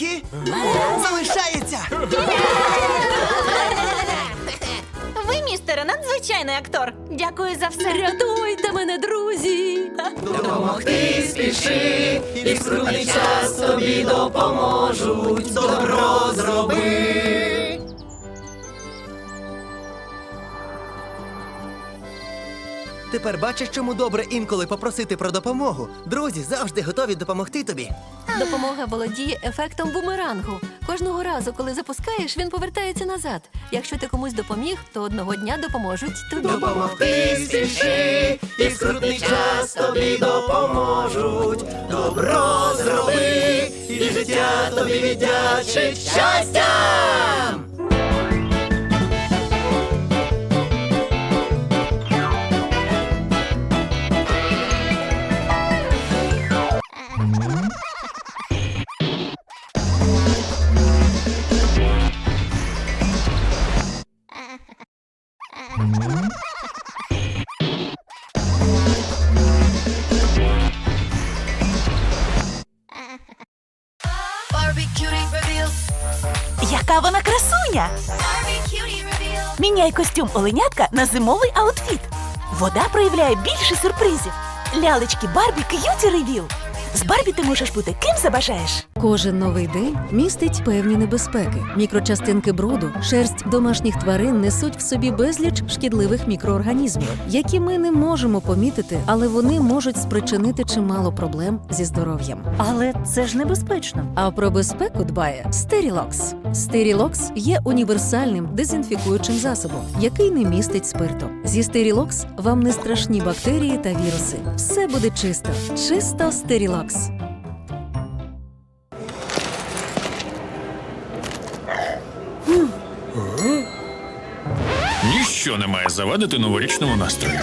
які залишається. Ви, містере, надзвичайний актор. Дякую за все. Рятуйте мене, друзі! Допомогти спіши, і в скрутний час тобі допоможуть. Добро Тепер бачиш, чому добре інколи попросити про допомогу. Друзі завжди готові допомогти тобі. Допомога володіє ефектом бумерангу. Кожного разу, коли запускаєш, він повертається назад. Якщо ти комусь допоміг, то одного дня допоможуть тобі. Допомогти спіши, і в скрутний час тобі допоможуть. Добро зроби, і життя тобі віддячить щастям. Яка вона красуня! Міняй костюм оленятка на зимовий аутфіт. Вода проявляє більше сюрпризів. Лялечки Барбі к'юті ревіл. З Барбі ти можеш бути ким забажаєш. Кожен новий день містить певні небезпеки. Мікрочастинки бруду, шерсть домашніх тварин несуть в собі безліч шкідливих мікроорганізмів, які ми не можемо помітити, але вони можуть спричинити чимало проблем зі здоров'ям. Але це ж небезпечно. А про безпеку дбає Стерілокс. Стерілокс є універсальним дезінфікуючим засобом, який не містить спирту. Зі Стерілокс вам не страшні бактерії та віруси. Все буде чисто. Чисто Стерілокс. Ніщо не має завадити новорічному настрою.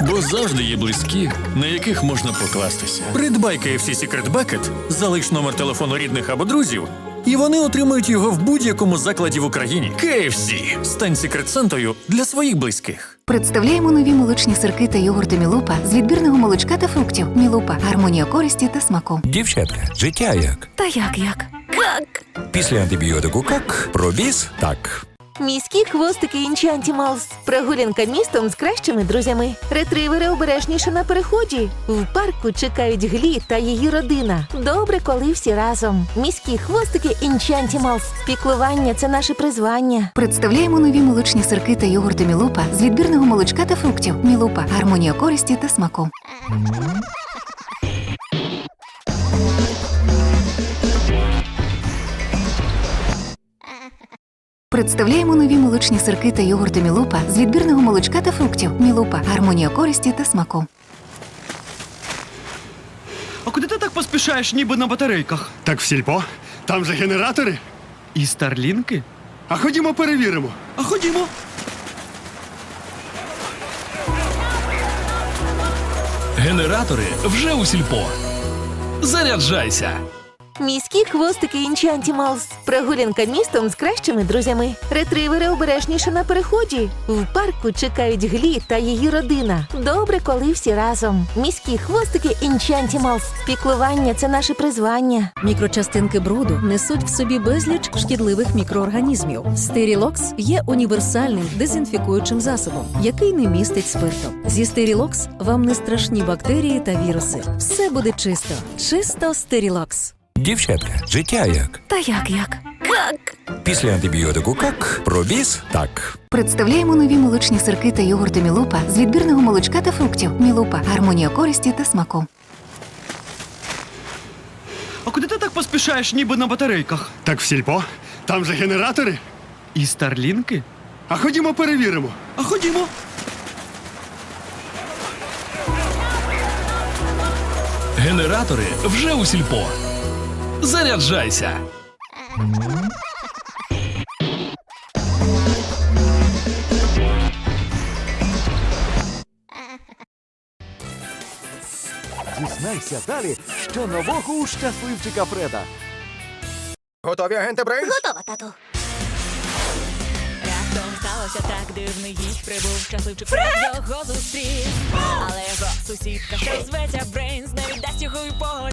Бо завжди є близькі, на яких можна покластися. Придбай KFC Secret Bucket, залиш номер телефону рідних або друзів, і вони отримають його в будь-якому закладі в Україні. KFC. Стань секрет-сентою для своїх близьких. Представляємо нові молочні сирки та йогурти Мілупа з відбірного молочка та фруктів. Мілупа гармонія користі та смаку. Дівчатка, життя як? Та як як? Після антибіотику как? Пробіз так. Міські хвостики інші антімалс. Прогулянка містом з кращими друзями. Ретривери обережніше на переході. В парку чекають Глі та її родина. Добре, коли всі разом. Міські хвостики інші антімалс. Піклування це наше призвання. Представляємо нові молочні сирки та йогурти Мілупа з відбірного молочка та фруктів. Мілупа гармонія користі та смаку. Представляємо нові молочні сирки та йогурти Мілупа з відбірного молочка та фруктів. Мілупа гармонія користі та смаку. А куди ти так поспішаєш, ніби на батарейках? Так в сільпо? Там же генератори. І старлінки? А ходімо перевіримо. А ходімо. Генератори вже у сільпо. Заряджайся! Міські хвостики інші антімалс. Прогулянка містом з кращими друзями. Ретривери обережніше на переході. В парку чекають Глі та її родина. Добре, коли всі разом. Міські хвостики інші антімалс. Піклування це наше призвання. Мікрочастинки бруду несуть в собі безліч шкідливих мікроорганізмів. Стерілокс є універсальним дезінфікуючим засобом, який не містить спирту. Зі Стерілокс вам не страшні бактерії та віруси. Все буде чисто. Чисто Стерілокс. Дівчатка, життя як? Та як як? Після антибіотику как? Пробіз так. Представляємо нові молочні сирки та йогурти Мілупа з відбірного молочка та фруктів. Мілупа гармонія користі та смаку. А куди ти так поспішаєш, ніби на батарейках? Так в сільпо? Там же генератори. І старлінки? А ходімо перевіримо. А ходімо. Генератори вже у сільпо. Заряджайся! Дізнайся далі, що нового у щасливчика Фреда. Готові, агенти Брейнс? Готова, тату. Раптом сталося так дивний гість прибув щасливчик Фред! його зустрів. Але його сусідка, що зветься Брейнс, не віддасть його й по